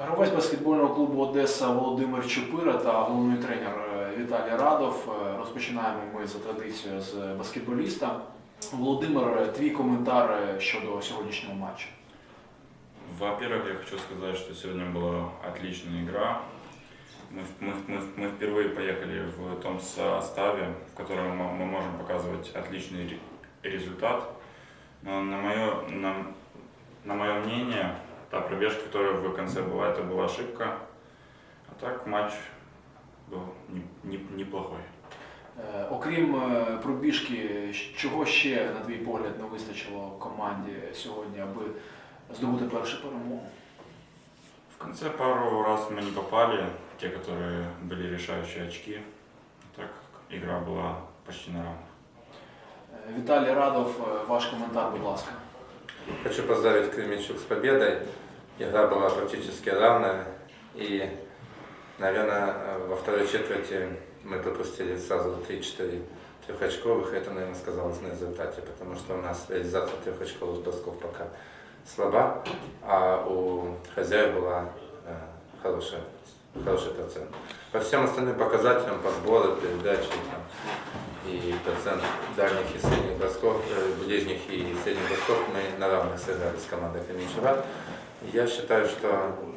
Гравець баскетбольного клубу Одеса Володимир Чупира та головний тренер е, Віталій Радов. Е, Розпочинаємо ми за традицією з баскетболіста. Володимир, е, твій коментар е, щодо сьогоднішнього матчу. Во-первых, я хочу сказать, что сегодня была отличная игра. Мы, мы, мы, мы впервые поехали в том составе, в котором мы, мы можем показывать отличный ре- результат. Но на мое, на, на мое мнение, та пробежка, которая в конце была, это была ошибка. А так матч был не, не- неплохой. Е, Окрім е, пробіжки, чого ще, на твій погляд, не вистачило команді сьогодні, аби здобути першу перемогу? В конце пару раз мы не попали, те, которые были решающие очки. Так игра была почти на равных. Е, Віталій Радов, е, ваш коментар, будь ласка. Хочу поздравить Кременчук с победой. Игра была практически равная. И, наверное, во второй четверти мы пропустили сразу 3-4 трехочковых. и Это, наверное, сказалось на результате, потому что у нас реализация трехочковых бросков пока слаба, а у хозяев была э, хорошая, хороший процент. По всем остальным показателям, по сбору, передачи там, и процент дальних и средних бросков, э, ближних и средних бросков мы на равных сыграли с командой Кременчуга. Я считаю, что м,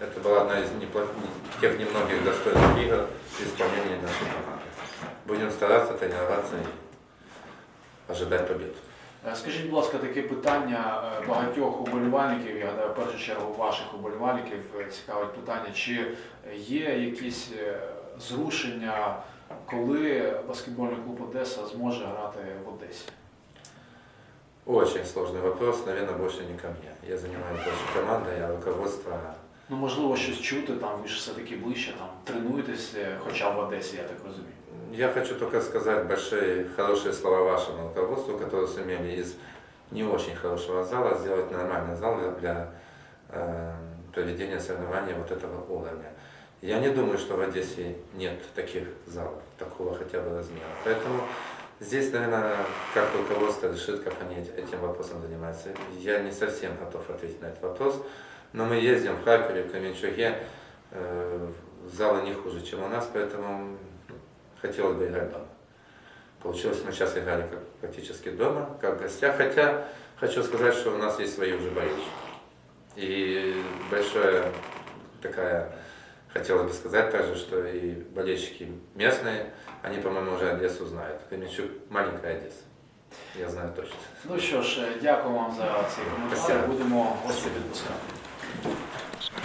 это была одна из неплох- тех немногих достойных игр в исполнении нашей команды. Будем стараться, тренироваться и ожидать побед. Е, Скажіть, будь ласка, таке питання е, багатьох уболівальників, я гадаю, в першу чергу ваших уболівальників е, цікавить питання, чи є якісь е, зрушення, коли баскетбольний клуб Одеса зможе грати в Одесі? Очень сложный вопрос, наверное, больше не ко мне. Я занимаюсь больше командой, а руководство Ну, можливо, щось чути, там ви ж все-таки ближче, там тренуєтесь, е, хоча в Одесі, я так розумію. Я хочу только сказать большие, хорошие слова вашему руководству, которые сумели из не очень хорошего зала сделать нормальный зал для, для, э, проведения соревнований вот этого уровня. Я не думаю, что в Одессе нет таких залов, такого хотя бы размера. Поэтому здесь, наверное, как руководство решит, как они эт- этим вопросом занимаются. Я не совсем готов ответить на этот вопрос, но мы ездим в Харькове, в Кременчуге, э, залы не хуже, чем у нас, поэтому хотелось бы играть дома. Получилось, мы сейчас играли как практически дома, как в гостях, хотя хочу сказать, что у нас есть свои уже болельщики. И большое такая, хотелось бы сказать также, что и болельщики местные, они, по-моему, уже Одессу знают. Кременчук маленькая Одесса, я знаю точно. Ну що ж, е, дякую вам за цей коментар. Будемо гості відпускати.